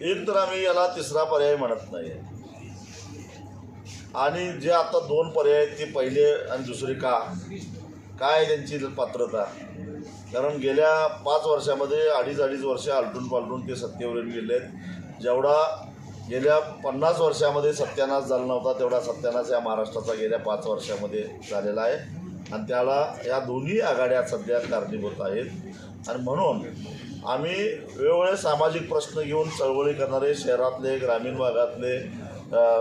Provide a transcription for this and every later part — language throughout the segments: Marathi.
एक तर आम्ही याला तिसरा पर्याय म्हणत नाही. आणि जे आता दोन पर्याय आहेत ते पहिले आणि दुसरे का? काय त्यांची पात्रता? कारण गेल्या पाच वर्षामध्ये अडीच अडीच वर्ष आलटून पालटून ते सत्तेवर गेले आहेत. जेवढा गेल्या पन्नास वर्षामध्ये सत्यानाश झाला नव्हता तेवढा सत्यानाश या महाराष्ट्राचा गेल्या पाच वर्षामध्ये झालेला आहे. आणि त्याला या दोन्ही आघाड्या सध्या कारणीभूत आहेत. आणि म्हणून आम्ही वेगवेगळे सामाजिक प्रश्न घेऊन चळवळी करणारे शहरातले ग्रामीण भागातले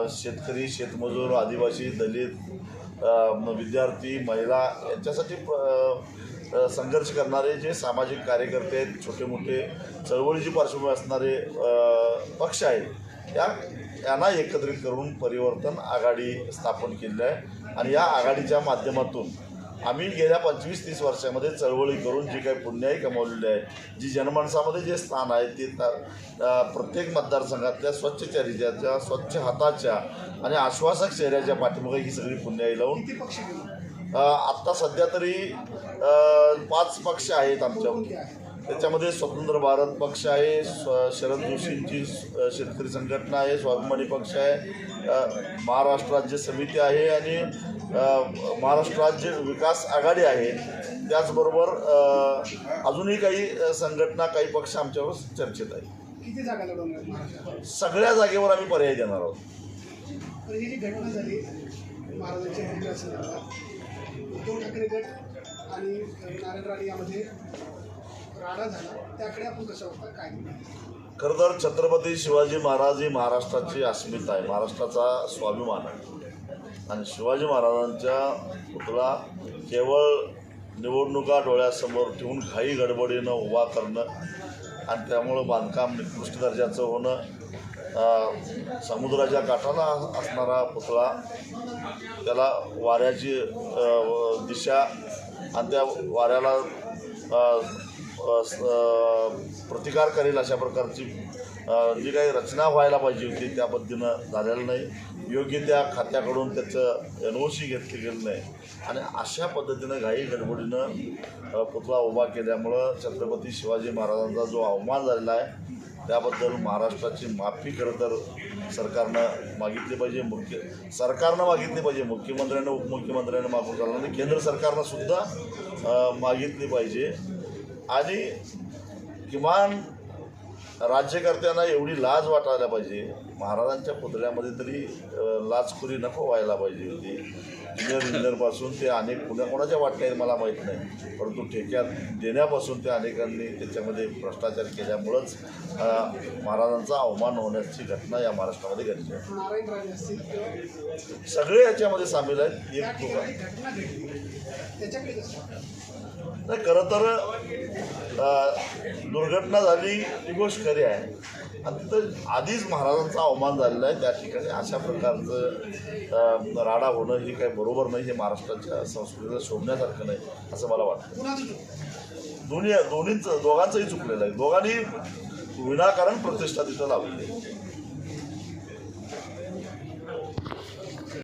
शेतकरी शेतमजूर आदिवासी दलित विद्यार्थी महिला यांच्यासाठी प- संघर्ष करणारे जे सामाजिक कार्यकर्ते आहेत छोटे मोठे चळवळीची पार्श्वभूमी असणारे पक्ष आहेत या यांना एकत्रित करून परिवर्तन आघाडी स्थापन केली आहे. आणि या आघाडीच्या माध्यमातून आम्ही गेल्या पंचवीस तीस वर्षामध्ये चळवळी करून जी काही पुण्याई कमावलेली आहे जी जनमानसामध्ये जे स्थान आहे ते त- प्रत्येक मतदारसंघातल्या स्वच्छ चरित्याच्या स्वच्छ हाताच्या आणि आश्वासक चेहऱ्याच्या पाठीमागे ही सगळी पुण्याई लावून किती पक्ष आत्ता सध्या तरी पाच पक्ष आहेत आमच्या त्याच्यामध्ये स्वतंत्र भारत पक्ष आहे स्व शरद जोशींची शेतकरी संघटना आहे स्वाभिमानी पक्ष आहे महाराष्ट्र राज्य समिती आहे आणि महाराष्ट्र राज्य विकास आघाडी आहे. त्याचबरोबर अजूनही काही संघटना काही पक्ष आमच्यावर चर्चेत आहे सगळ्या जागेवर आम्ही पर्याय देणार आहोत. ही उद्धव ठाकरे गट आणि नारायण राणे यामध्ये राडा झाला. त्याकडे आपण कसा होता काय खरं तर छत्रपती शिवाजी महाराज ही महाराष्ट्राची अस्मिता आहे. महाराष्ट्राचा स्वाभिमान आहे. आणि शिवाजी महाराजांच्या पुतळा केवळ निवडणुका डोळ्यासमोर ठेवून घाई गडबडीनं उभा करणं आणि त्यामुळं बांधकाम निकृष्ट दर्जाचं होणं समुद्राच्या काठाला असणारा पुतळा त्याला वाऱ्याची दिशा आणि त्या वाऱ्याला प्रतिकार करेल अशा प्रकारची जी काही रचना व्हायला पाहिजे होती त्या पद्धतीनं झालेलं नाही. योग्य त्या खात्याकडून त्याचं एन ओ सी घेतली गेलं नाही. आणि अशा पद्धतीनं घाई गडबडीनं पुतळा उभा केल्यामुळं छत्रपती शिवाजी महाराजांचा जो अवमान झालेला आहे त्याबद्दल महाराष्ट्राची माफी खरं तर सरकारनं मागितली पाहिजे मुख्य सरकारनं मागितली पाहिजे. मुख्यमंत्र्यांनी उपमुख्यमंत्र्यांनी मागून चालणार नाही. केंद्र सरकारनं सुद्धा मागितली पाहिजे. आणि किमान राज्यकर्त्यांना एवढी लाज वाटायला पाहिजे. महाराजांच्या पुतळ्यामध्ये तरी लाजखुरी नको व्हायला पाहिजे होती. इंजिनियर इंजिनियरपासून ते अनेक कुणा कोणाच्या वाटल्या आहेत मला माहीत नाही. परंतु ठेक्यात देण्यापासून ते अनेकांनी त्याच्यामध्ये भ्रष्टाचार केल्यामुळंच महाराजांचा अवमान होण्याची घटना या महाराष्ट्रामध्ये घडली आहे. सगळे याच्यामध्ये सामील आहेत. एक नाही खरं तर दुर्घटना झाली ही गोष्ट शेतकरी आहे. आणि तिथं आधीच महाराजांचा अवमान झालेला आहे त्या ठिकाणी. अशा प्रकारचं राडा होणं हे काही बरोबर नाही हे महाराष्ट्राच्या संस्कृतीला शोभण्यासारखं नाही असं मला वाटतं. दोन्ही दोन्हींचं दोघांचंही चुकलेलं आहे. दोघांनी विनाकारण प्रतिष्ठा तिथं लावलेली आहे.